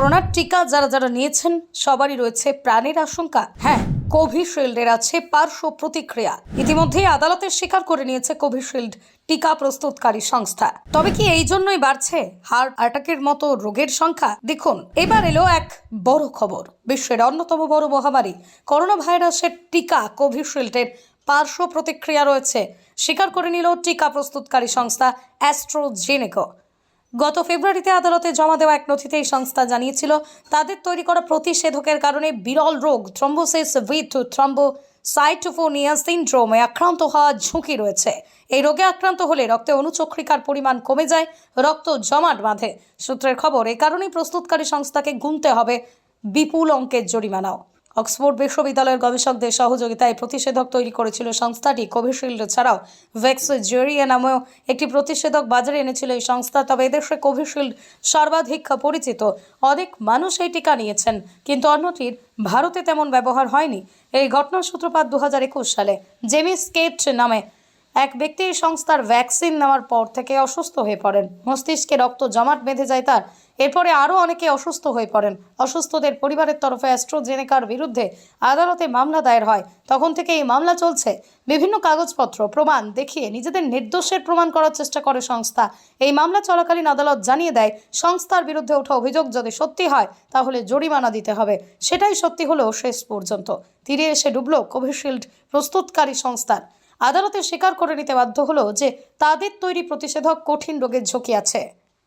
করোনার টিকা যারা যারা নিয়েছেন, সবারই রয়েছে প্রাণের আশঙ্কা। হ্যাঁ কোভিশিল্ডের আছে পার্শ্ব প্রতিক্রিয়া। ইতিমধ্যেই আদালতে স্বীকার করে নিয়েছে কোভিশিল্ড টিকা প্রস্তুতকারী সংস্থা। তবে কি এই জন্যই বাড়ছে হার্ট অ্যাটাকের মতো রোগের সংখ্যা? দেখুন, এবার এলো এক বড় খবর। বিশ্বের অন্যতম বড় মহামারী করোনা ভাইরাসের টিকা কোভিশিল্ডের পার্শ্ব প্রতিক্রিয়া রয়েছে। স্বীকার করে নিল টিকা প্রস্তুতকারী সংস্থা অ্যাস্ট্রোজেনেকো। গত ফেব্রুয়ারিতে আদালতে জমা দেওয়া এক নথিতে এই সংস্থা জানিয়েছিল, তাদের তৈরি করা প্রতিষেধকের কারণে বিরল রোগ থ্রম্বোসিস উইথ থ্রম্বোসাইটোফোনিয়া সিনড্রোমে আক্রান্ত হওয়ার ঝুঁকি রয়েছে। এই রোগে আক্রান্ত হলে রক্তে অনুচক্রিকার পরিমাণ কমে যায়, রক্ত জমাট বাঁধে। সূত্রের খবর, এ কারণেই প্রস্তুতকারী সংস্থাকে গুনতে হবে বিপুল অঙ্কের জরিমানাও। অক্সফোর্ড বিশ্ববিদ্যালয়ের গবেষকদের সহযোগিতায় প্রতিষেধক তৈরি করেছিল সংস্থাটি। কোভিশিল্ড ছাড়াও ভ্যাক্স জেরিয়া নামেও একটি প্রতিষেধক বাজারে এনেছিল এই সংস্থা। তবে এদেশে কোভিশিল্ড সর্বাধিক পরিচিত। অনেক মানুষ এই টিকা নিয়েছেন, কিন্তু অন্যটির ভারতে তেমন ব্যবহার হয়নি। এই ঘটনার সূত্রপাত দু হাজার একুশ সালে। জেমিস কেট নামে এক ব্যক্তি এই সংস্থার ভ্যাকসিন নেওয়ার পর থেকে অসুস্থ হয়ে পড়েন। মস্তিষ্কে রক্ত জমাট বেঁধে যায় তার। এরপরে আরও অনেকে অসুস্থ হয়ে পড়েন। অসুস্থদের পরিবারের তরফে অ্যাস্ট্রোজেনেকার বিরুদ্ধে আদালতে মামলা দায়ের হয়। তখন থেকে এই মামলা চলছে। বিভিন্ন কাগজপত্র, প্রমাণ দেখিয়ে নিজেদের নির্দোষের প্রমাণ করার চেষ্টা করে সংস্থা। এই মামলা চলাকালীন আদালত জানিয়ে দেয়, সংস্থার বিরুদ্ধে ওঠা অভিযোগ যদি সত্যি হয়, তাহলে জরিমানা দিতে হবে। সেটাই সত্যি হলো শেষ পর্যন্ত। তীরে এসে ডুবল কোভিশিল্ড প্রস্তুতকারী সংস্থার আদালতে স্বীকার করে নিতে বাধ্য হলো যে তাদের তৈরি প্রতিষেধক কঠিন রোগের ঝুঁকি আছে।